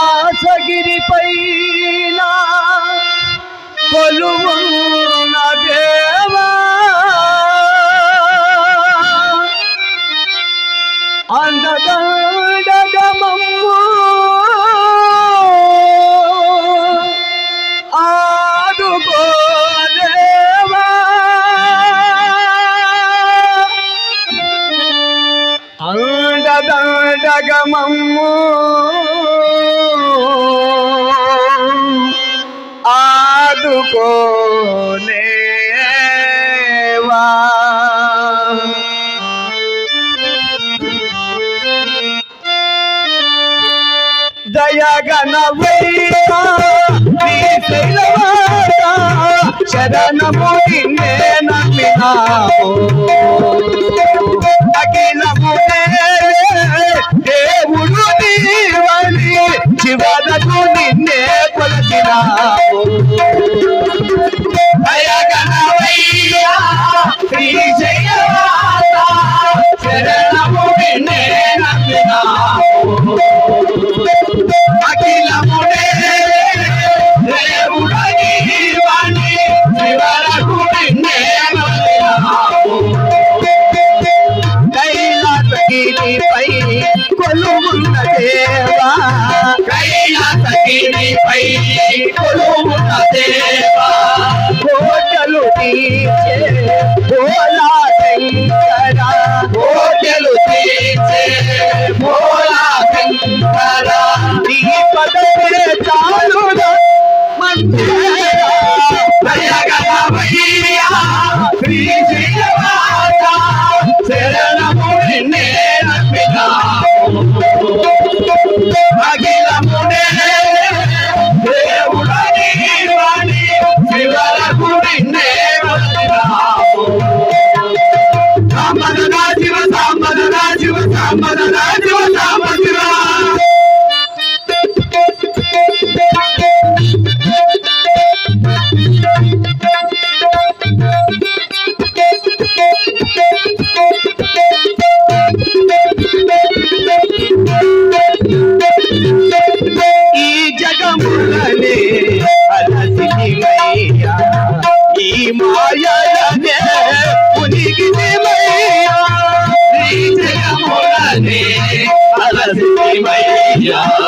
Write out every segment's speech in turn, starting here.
కైలాసగిరిపై కొలువున్న దేవా అందగా ఆగమము ఆదుకోనేవా దయగనవైరా శరణము నిన్నే నమ్మినా అఖిలమునే చివరకు నిన్నే కొలచినా భయగనవై కోటలు తీర్చే భోలా శంకర కోటలు తీర్చే భోలా శంకర నీ పదమే చాలుగా మంచి Yeah.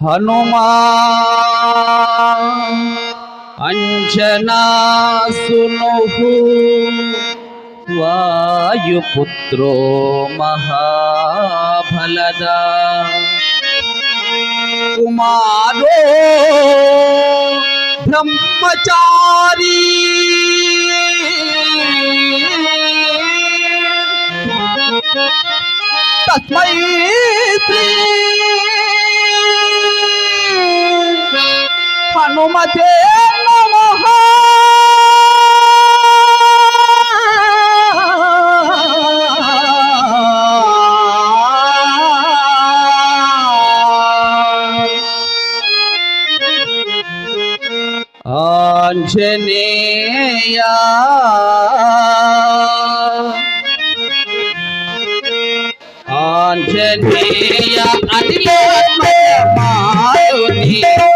హనుమా అంజనా సునుహు వాయుపుత్రో మహాఫలదా కుమారో బ్రహ్మచారీ తస్మై శ్రీ హనుమతే నమః. ఆంజనేయ ఆంజనేయ అదిలో మారుని పవని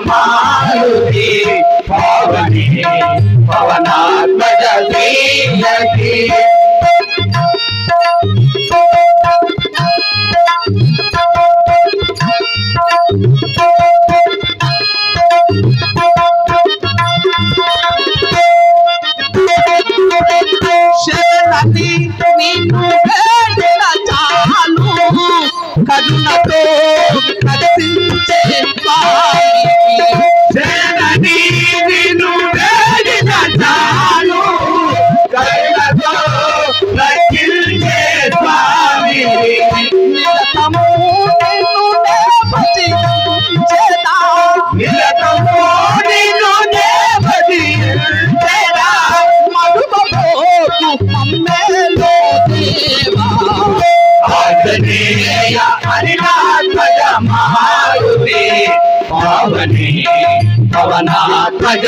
మారుతి పవని పవనాత్మక శ్రీహరి పవనాత్మజ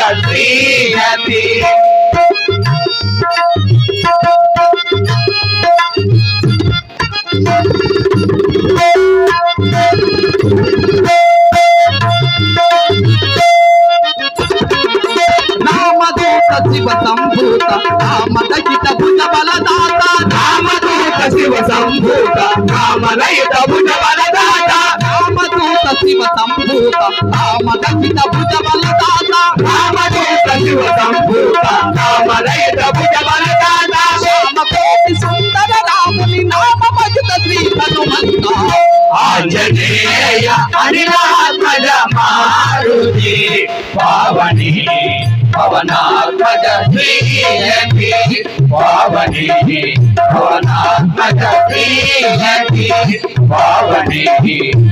నామదూత శివ సంభూత నామదహిత భుజ బలదాత నామదూత శివ సంభూత రామలయుత భుజ బలదాత నామదూత శివ సంభూత. నామదహిత భుజ బలదాత రామదూత శివ సంభూత. ఆంజనేయ హరినాథయ మారుతి. పావని పవనాత్మజ శ్రీయతి పావని పవనాత్మజ శ్రీయతి పావని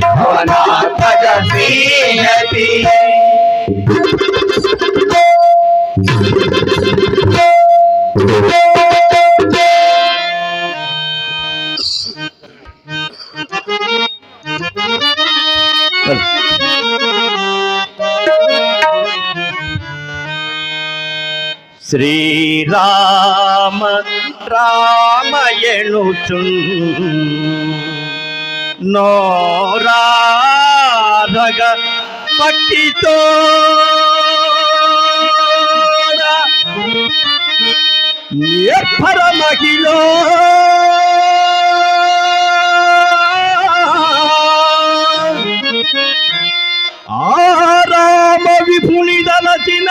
పవనాత్మజ శ్రీయతి శ్రీరామ రామయణుచున్. నోరాధగ పట్టితో నిర్భర మహిళ ఆరామ విపుని దలచిన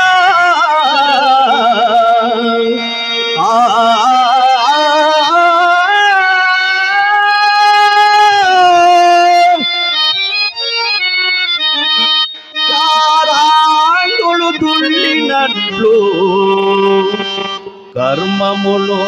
కారాంగులు దుల్లినట్లు కర్మములో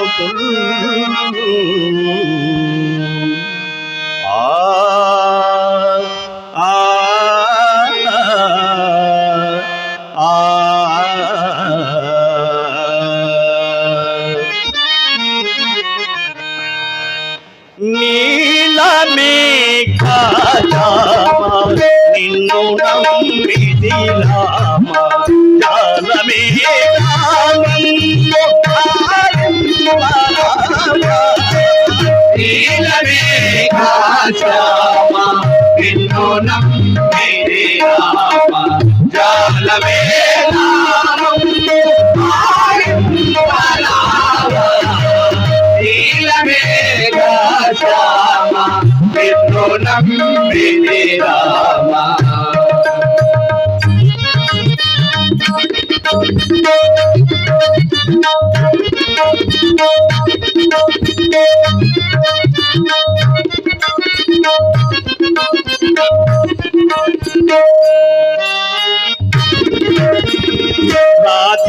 నిన్ను నమ్మిది రామ జాలమే కాలం నీలమే కాచా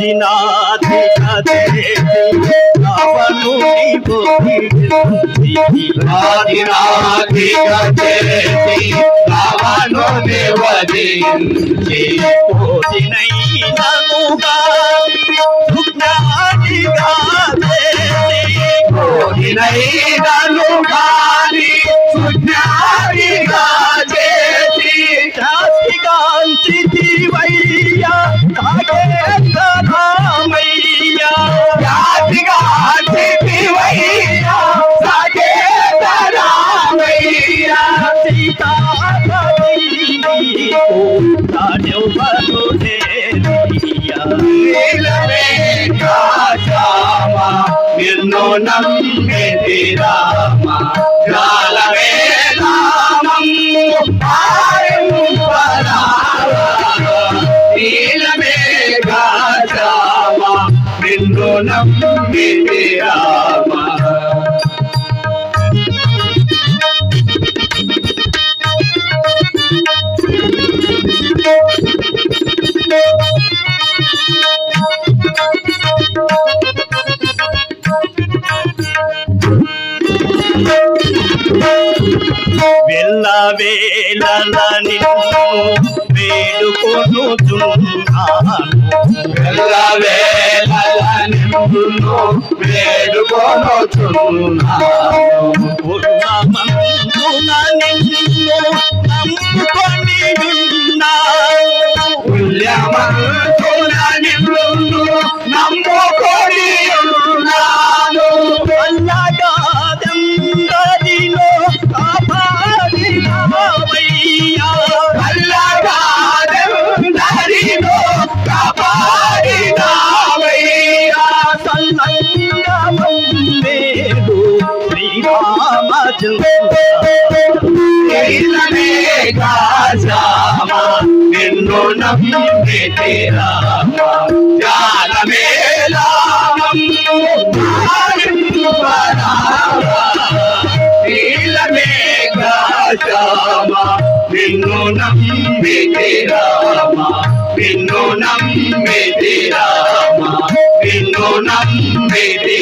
రాధినాథి గాని సుజ్ఞాని గాని నిన్ను నమ్మిది రామ జాలమే వెళ్ళ వేళల నిన్ను వేడుకొనుచున్నాను ఎల్లవేళల నిన్ను వేడుకొనుచున్నాను పూర్ణమంతున నిన్ను నమ్ముకొని ఉన్నాను. పుణ్యమంతున నిన్ను నిన్ను నమ్మితి రామ జాలమే లామం నీలమే కాశామ నిన్ను నమ్మితి రామ నిన్ను నమ్మితి రామ నిన్ను నమ్మితి